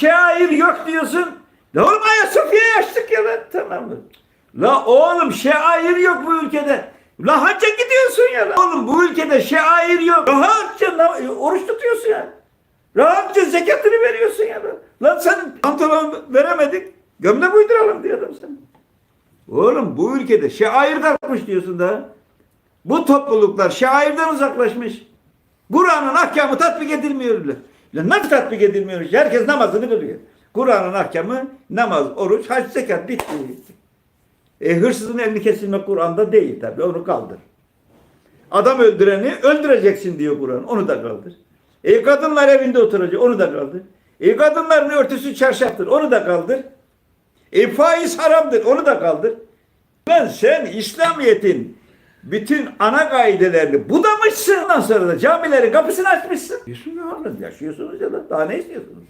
şair yok diyorsun. La oğlum Ayasofya'yı açtık ya lan tamam mı? La oğlum şair yok bu ülkede. La hacca gidiyorsun ya. La. Oğlum bu ülkede şair yok. Rahatça la- oruç tutuyorsun ya. Rahatça zekatını veriyorsun ya. Lan, sen pantolon veremedik. Gömlek uyduralım diyor adam sen. Oğlum bu ülkede şair kalkmış diyorsun da. Bu topluluklar şairden uzaklaşmış. Kur'an'ın ahkamı tatbik edilmiyor bile. Nasıl tatbik edilmiyor? Herkes namazını biliyor. Kur'an'ın ahkamı namaz, oruç, hac, zekat bitti. E hırsızın elini kesilmek Kur'an'da değil tabi onu kaldır. Adam öldüreni öldüreceksin diyor Kur'an onu da kaldır. E kadınlar evinde oturacak onu da kaldır. E kadınların örtüsü çarşaftır onu da kaldır. E faiz haramdır onu da kaldır. Lan sen İslamiyet'in bütün ana kaidelerini budamışsın. Ondan sonra da camilerin kapısını açmışsın. Diyorsun ya yaşıyorsunuz ya da daha ne istiyorsunuz?